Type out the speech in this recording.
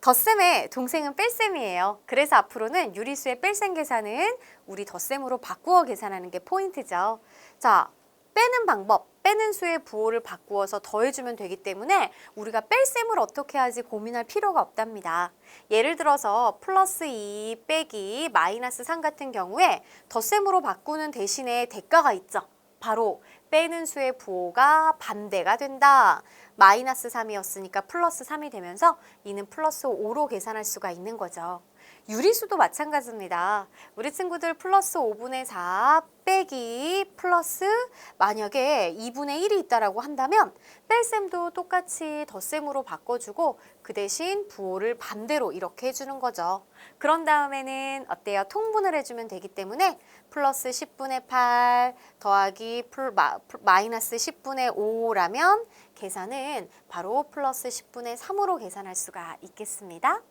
덧셈의 동생은 뺄셈이에요. 그래서 앞으로는 유리수의 뺄셈 계산은 우리 덧셈으로 바꾸어 계산하는 게 포인트죠. 자, 빼는 방법, 빼는 수의 부호를 바꾸어서 더해주면 되기 때문에 우리가 뺄셈을 어떻게 하지 고민할 필요가 없답니다. 예를 들어서 플러스 2 빼기 마이너스 3 같은 경우에 덧셈으로 바꾸는 대신에 대가가 있죠. 바로 빼는 수의 부호가 반대가 된다. 마이너스 3이었으니까 플러스 3이 되면서 이는 플러스 5로 계산할 수가 있는 거죠. 유리수도 마찬가지입니다. 우리 친구들 플러스 5분의 4 빼기 플러스 만약에 2분의 1이 있다라고 한다면 뺄셈도 똑같이 덧셈으로 바꿔주고 그 대신 부호를 반대로 이렇게 해주는 거죠. 그런 다음에는 어때요? 통분을 해주면 되기 때문에 플러스 10분의 8 더하기 풀, 마, 마이너스 10분의 5라면 계산은 바로 플러스 10분의 3으로 계산할 수가 있겠습니다.